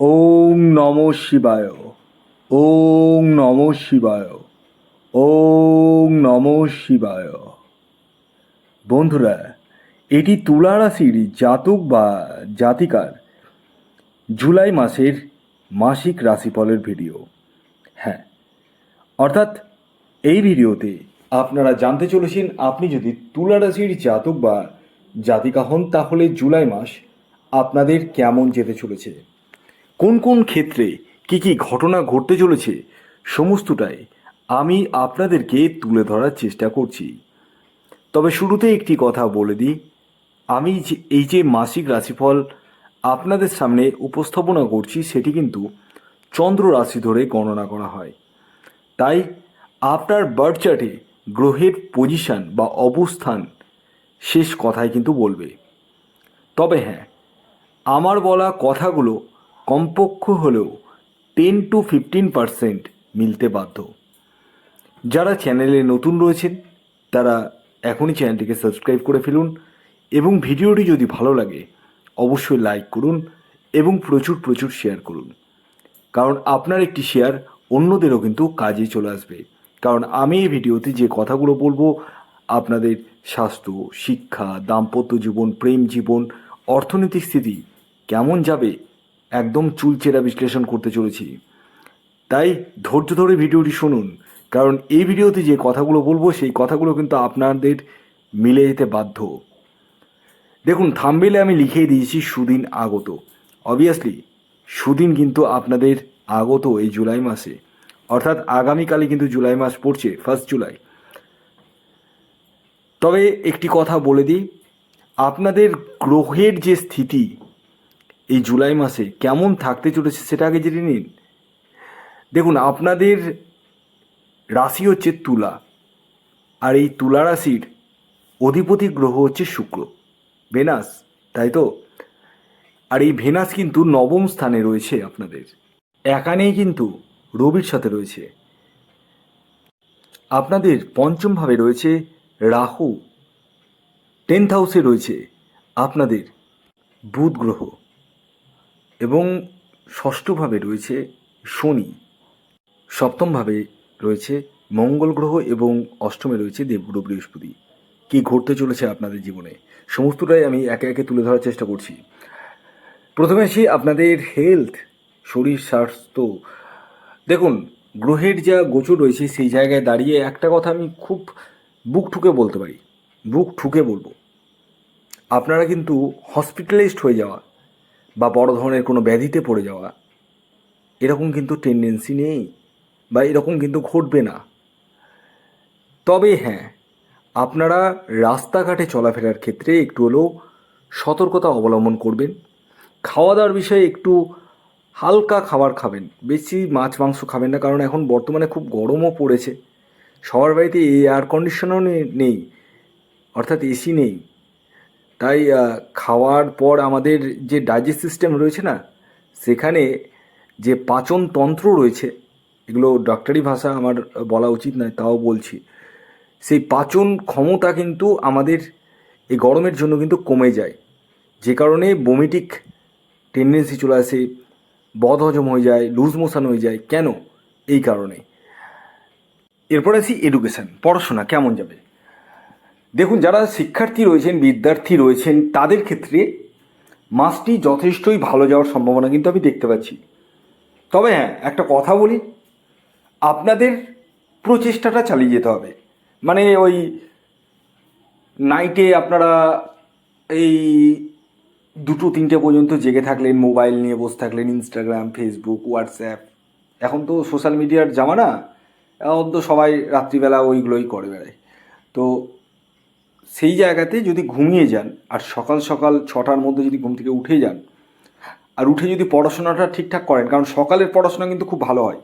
ওম নম শিবায়, ওম নম শিবায়, ওম নম শিবায়। বন্ধুরা, এটি তুলা জাতক বা জাতিকার জুলাই মাসের মাসিক রাশিফলের ভিডিও। হ্যাঁ অর্থাৎ এই ভিডিওতে আপনারা জানতে চলেছেন, আপনি যদি তুলা রাশির জাতক বা জাতিকা হন, তাহলে জুলাই মাস আপনাদের কেমন যেতে চলেছে? কোন কোন ক্ষেত্রে কি কি ঘটনা ঘটতে চলেছে সমস্তটাই আমি আপনাদেরকে তুলে ধরার চেষ্টা করছি। তবে শুরুতে একটি কথা বলে দিই, আমি এই যে মাসিক রাশিফল আপনাদের সামনে উপস্থাপনা করছি সেটি কিন্তু চন্দ্র রাশি ধরে গণনা করা হয়। তাই আপনার বার্থ চার্টে গ্রহের পজিশন বা অবস্থান শেষ কথাই কিন্তু বলবে। তবে হ্যাঁ আমার বলা কথাগুলো কমপক্ষ হলেও টেন টু ফিফটিন পারসেন্ট মিলতে বাধ্য। যারা চ্যানেলে নতুন রয়েছেন, তারা এখনই চ্যানেলটিকে সাবস্ক্রাইব করে ফেলুন এবং ভিডিওটি যদি ভালো লাগে, অবশ্যই লাইক করুন এবং প্রচুর প্রচুর শেয়ার করুন। কারণ আপনার একটি শেয়ার অন্যদেরও কিন্তু কাজে চলে আসবে। কারণ আমি এই ভিডিওতে যে কথাগুলো বলব, আপনাদের স্বাস্থ্য, শিক্ষা, দাম্পত্য জীবন, প্রেম জীবন, অর্থনৈতিক স্থিতি কেমন যাবে একদম চুলচেরা বিশ্লেষণ করতে চলেছি। তাই ধৈর্য ধরে ভিডিওটি শুনুন, কারণ এই ভিডিওতে যে কথাগুলো বলব, সেই কথাগুলো কিন্তু আপনাদের মিলে যেতে বাধ্য। দেখুন থাম্বেলে আমি লিখিয়ে দিয়েছি সুদিন আগত। অবভিয়াসলি সুদিন কিন্তু আপনাদের আগত এই জুলাই মাসে। অর্থাৎ আগামীকালে কিন্তু জুলাই মাস পড়ছে ফার্স্ট জুলাই। তবে একটি কথা বলে দিই, আপনাদের গ্রহের যে স্থিতি এই জুলাই মাসে কেমন থাকতে চলেছে সেটা আগে জেনে নিন। দেখুন, আপনাদের রাশি হচ্ছে তুলা, আর এই তুলা রাশির অধিপতি গ্রহ হচ্ছে শুক্র, ভেনাস, তাই তো? আর এই ভেনাস কিন্তু নবম স্থানে রয়েছে আপনাদের। একানেই কিন্তু রবির সাথে রয়েছে। আপনাদের পঞ্চমভাবে রয়েছে রাহু, টেন্থ হাউসে রয়েছে আপনাদের বুধ গ্রহ। এবং ষষ্ঠভাবে রয়েছে শনি, সপ্তমভাবে রয়েছে মঙ্গল গ্রহ এবং অষ্টমে রয়েছে দেবগুরু বৃহস্পতি। কি ঘটতে চলেছে আপনাদের জীবনে? সমস্তটাই আমি একে একে তুলে ধরার চেষ্টা করছি। প্রথমে আসি আপনাদের হেলথ শরীর, স্বাস্থ্য। দেখুন, গ্রহের যা গোচর রয়েছে সেই জায়গায় দাঁড়িয়ে একটা কথা আমি খুব বুক ঠুকে বলতে পারি। বুক ঠুকে বলব। আপনারা কিন্তু হসপিটালাইজড হয়ে যাওয়া বা বড় ধরনের কোনো ব্যাধিতে পড়ে যাওয়া, এরকম কিন্তু টেন্ডেন্সি নেই বা এরকম কিন্তু ঘটবে না। তবে হ্যাঁ আপনারা রাস্তাঘাটে চলাফেরার ক্ষেত্রে একটু হলেও সতর্কতা অবলম্বন করবেন। খাওয়া দাওয়ার বিষয়ে একটু হালকা খাবার খাবেন, বেশি মাছ, মাংস খাবেন না, কারণ এখন বর্তমানে খুব গরমও পড়েছে। সবার বাড়িতে এয়ার কন্ডিশনারও নেই, অর্থাৎ এসি নেই। তাই খাওয়ার পর আমাদের যে ডাইজেস্ট সিস্টেম রয়েছে না, সেখানে যে পাচন তন্ত্র রয়েছে, এগুলো ডাক্তারি ভাষা আমার বলা উচিত নয়, তাও বলছি, সেই পাচন ক্ষমতা কিন্তু আমাদের এই গরমের জন্য কিন্তু কমে যায়। যে কারণে বমিটিক টেন্ডেন্সি চলে আসে বদ হজম হয়ে যায় লুজ মোশন হয়ে যায়, কেন? এই কারণে। এরপর আসি এডুকেশন পড়াশোনা কেমন যাবে? দেখুন, যারা শিক্ষার্থী রয়েছেন, বিদ্যার্থী রয়েছেন, তাদের ক্ষেত্রে মাসটি যথেষ্টই ভালো যাওয়ার সম্ভাবনা কিন্তু আমি দেখতে পাচ্ছি। তবে হ্যাঁ একটা কথা বলি, আপনাদের প্রচেষ্টাটা চালিয়ে যেতে হবে। মানে ওই নাইটে আপনারা এই দুটো, তিনটে পর্যন্ত জেগে থাকলেন, মোবাইল নিয়ে বসে থাকলেন ইনস্টাগ্রাম ফেসবুক হোয়াটসঅ্যাপ এখন তো সোশ্যাল মিডিয়ার জামানা, এখন তো সবাই রাত্রিবেলা ওইগুলোই করে বেড়ায়। তো সেই জায়গাতে যদি ঘুমিয়ে যান আর সকাল সকাল ছটার মধ্যে যদি ঘুম থেকে উঠে যান, আর উঠে যদি পড়াশোনাটা ঠিকঠাক করেন, কারণ সকালের পড়াশোনা কিন্তু খুব ভালো হয়।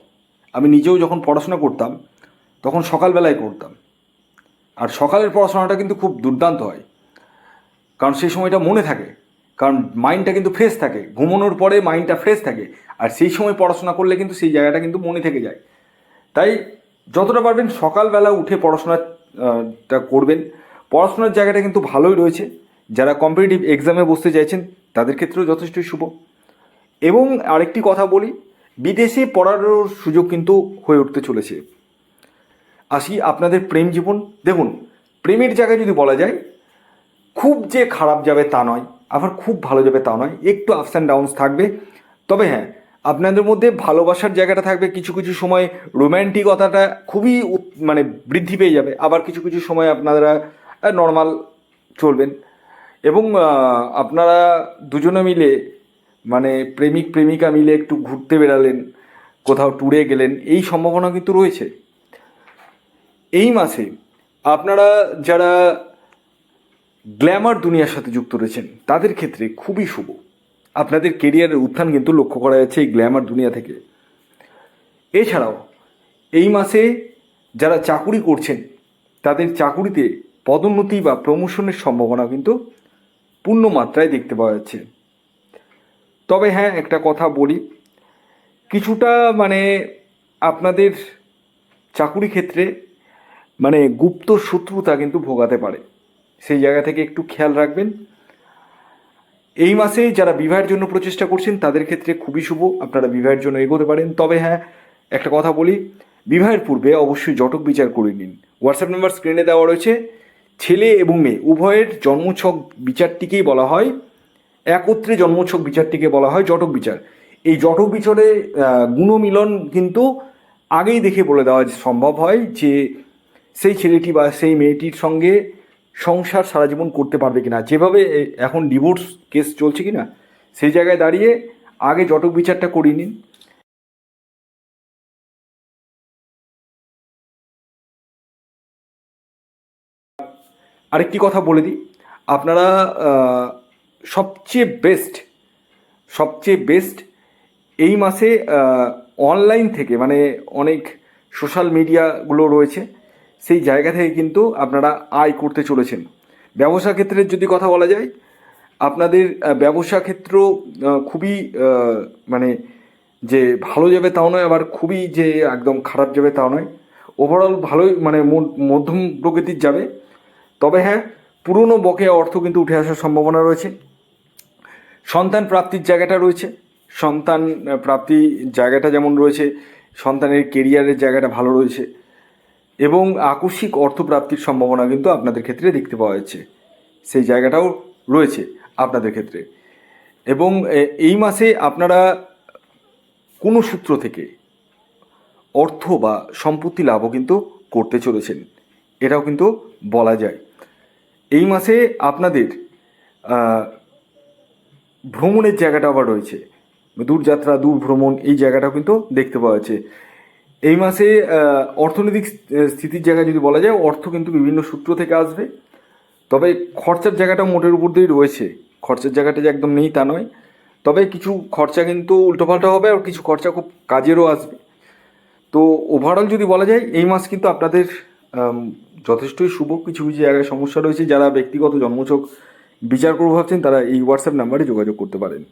আমি নিজেও যখন পড়াশোনা করতাম, তখন সকালবেলায় করতাম। আর সকালের পড়াশোনাটা কিন্তু খুব দুর্দান্ত হয়। কারণ সেই সময়টা মনে থাকে। কারণ মাইন্ডটা কিন্তু ফ্রেশ থাকে। ঘুমানোর পরে মাইন্ডটা ফ্রেশ থাকে। আর সেই সময় পড়াশোনা করলে কিন্তু সেই জায়গাটা কিন্তু মনে থেকে যায়। তাই যতটা পারবেন সকালবেলা উঠে পড়াশোনাটা করবেন। পড়াশোনার জায়গাটা কিন্তু ভালোই রয়েছে। যারা কম্পিটিটিভ এক্সামে বসতে চাইছেন, তাদের ক্ষেত্রেও যথেষ্টই শুভ। এবং আরেকটি কথা বলি, বিদেশে পড়ারও সুযোগ কিন্তু হয়ে উঠতে চলেছে। আসি আপনাদের প্রেম জীবন। দেখুন, প্রেমের জায়গায় যদি বলা যায়, খুব যে খারাপ যাবে তা নয়, আবার খুব ভালো যাবে তা নয়, একটু আপস অ্যান্ড ডাউনস থাকবে। তবে হ্যাঁ আপনাদের মধ্যে ভালোবাসার জায়গাটা থাকবে, কিছু কিছু সময় রোম্যান্টিকতাটা খুবই মানে বৃদ্ধি পেয়ে যাবে। আবার কিছু কিছু সময় আপনারা নর্মাল চলবেন। এবং আপনারা দুজনে মিলে মানে প্রেমিক প্রেমিকা মিলে একটু ঘুরতে বেড়ালেন, কোথাও ট্যুরে গেলেন, এই সম্ভাবনা কিন্তু রয়েছে। এই মাসে আপনারা যারা গ্ল্যামার দুনিয়ার সাথে যুক্ত রয়েছেন, তাদের ক্ষেত্রে খুবই শুভ। আপনাদের কেরিয়ারের উত্থান কিন্তু লক্ষ্য করা যাচ্ছে এই গ্ল্যামার দুনিয়া থেকে। এছাড়াও, এই মাসে যারা চাকুরি করছেন, তাদের চাকুরিতে পদোন্নতি বা প্রমোশনের সম্ভাবনা কিন্তু পূর্ণ মাত্রায় দেখতে পাওয়া যাচ্ছে। তবে হ্যাঁ একটা কথা বলি। কিছুটা মানে আপনাদের চাকুরি ক্ষেত্রে মানে গুপ্ত শত্রুতা কিন্তু ভোগাতে পারে। সেই জায়গা থেকে একটু খেয়াল রাখবেন। এই মাসে যারা বিবাহের জন্য প্রচেষ্টা করছেন, তাদের ক্ষেত্রে খুবই শুভ। আপনারা বিবাহের জন্য এগোতে পারেন। তবে হ্যাঁ একটা কথা বলি। বিবাহের পূর্বে অবশ্যই জটক বিচার করে নিন। হোয়াটসঅ্যাপ নাম্বার স্ক্রিনে দেওয়া রয়েছে। ছেলে এবং মেয়ে, উভয়ের জন্মছক বিচারটিকেই বলা হয়, একত্রে জন্মছক বিচারটিকে বলা হয় জটক বিচার। এই জটক বিচারে গুণমিলন কিন্তু আগেই দেখে বলে দেওয়া সম্ভব হয় যে সেই ছেলেটি বা সেই মেয়েটির সঙ্গে সংসার সারা জীবন করতে পারবে কিনা। যেভাবে এখন ডিভোর্স কেস চলছে কিনা, সেই জায়গায় দাঁড়িয়ে আগে জটক বিচারটা করিয়ে নিন। আরেকটি কথা বলে দিই। আপনারা সবচেয়ে বেস্ট সবচেয়ে বেস্ট এই মাসে অনলাইন থেকে মানে অনেক সোশ্যাল মিডিয়াগুলো রয়েছে, সেই জায়গা থেকে কিন্তু আপনারা আয় করতে চলেছেন। ব্যবসা ক্ষেত্রের যদি কথা বলা যায়, আপনাদের ব্যবসা ক্ষেত্র খুবই মানে যে ভালো যাবে তাও নয়, আবার খুবই যে একদম খারাপ যাবে তাও নয়। ওভারঅল ভালোই মানে মধ্যম প্রকৃতির যাবে। তবে হ্যাঁ পুরনো বকেয়া অর্থ কিন্তু উঠে আসার সম্ভাবনা রয়েছে। সন্তান প্রাপ্তির জায়গাটা রয়েছে। সন্তান প্রাপ্তি জায়গাটা যেমন রয়েছে, সন্তানের কেরিয়ারের জায়গাটা ভালো রয়েছে এবং আকস্মিক অর্থপ্রাপ্তির সম্ভাবনা কিন্তু আপনাদের ক্ষেত্রে দেখতে পাওয়া যাচ্ছে। সেই জায়গাটাও রয়েছে আপনাদের ক্ষেত্রে। এবং এই মাসে আপনারা কোনো সূত্র থেকে অর্থ বা সম্পত্তি লাভও কিন্তু করতে চলেছেন। এটাও কিন্তু বলা যায়। এই মাসে আপনাদের ভ্রমণের জায়গাটা আবার রয়েছে। দূরযাত্রা দূর ভ্রমণ, এই জায়গাটাও কিন্তু দেখতে পাওয়া যাচ্ছে। এই মাসে অর্থনৈতিক স্থিতির জায়গায় যদি বলা যায়, অর্থ কিন্তু বিভিন্ন সূত্র থেকে আসবে। তবে খরচার জায়গাটা মোটের উপর দিয়েই রয়েছে। খরচার জায়গাটা যে একদম নেই তা নয়। তবে কিছু খরচা কিন্তু উল্টোপাল্টা হবে আর কিছু খরচা খুব কাজেরও আসবে। তো ওভারঅল যদি বলা যায়, এই মাস কিন্তু আপনাদের যথেষ্টই শুভ। কিছু কিছু জায়গায় সমস্যা রয়েছে। যারা ব্যক্তিগত জন্মছক বিচার করব ভাবছেন, তারা এই হোয়াটসঅ্যাপ নাম্বারে যোগাযোগ করতে পারেন।